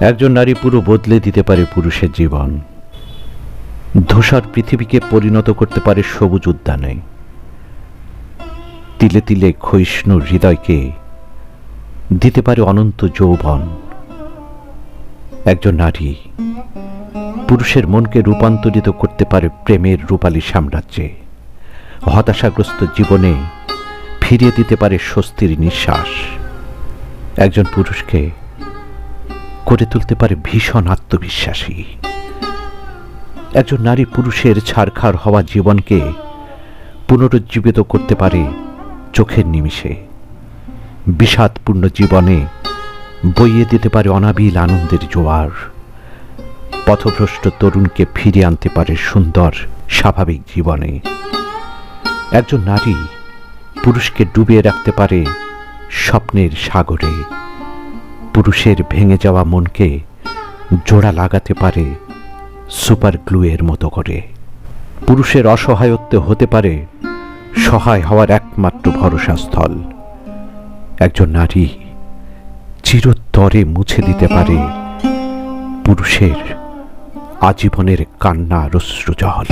একজন নারী পুরো বদলে দিতে পারে পুরুষের জীবন। ধূসর পৃথিবীকে পরিণত করতে পারে সবুজ উদ্যানে। তিলে তিলে ক্ষয়িষ্ণু হৃদয়কে দিতে পারে অনন্ত যৌবন। একজন নারী পুরুষের মনকে রূপান্তরিত করতে পারে প্রেমের রূপালী সাম্রাজ্যে। হতাশাগ্রস্ত জীবনে ফিরিয়ে দিতে পারে স্বস্তির নিঃশ্বাস। একজন পুরুষকে করে তুলতে পারে ভীষণ আত্মবিশ্বাসী। একজন নারী পুরুষের ছাড়খাড় হওয়া জীবনকে পুনরুজ্জীবিত করতে পারে চোখের নিমিষে। বিষাদপূর্ণ জীবনে বইয়ে দিতে পারে অনাবিল আনন্দের জোয়ার। পথভ্রষ্ট তরুণকে ফিরিয়ে আনতে পারে সুন্দর, স্বাভাবিক জীবনে। একজন নারী পুরুষকে ডুবিয়ে রাখতে পারে স্বপ্নের সাগরে। পুরুষের ভেঙে যাওয়া মনকে জোড়া লাগাতে পারে সুপার গ্লুয়ের মতো করে। পুরুষের অসহায়ত্বে হতে পারে সহায় হওয়ার একমাত্র ভরসাস্থল। একজন নারী চিরতরে মুছে দিতে পারে পুরুষের আজীবনের কান্না রশ্রুজল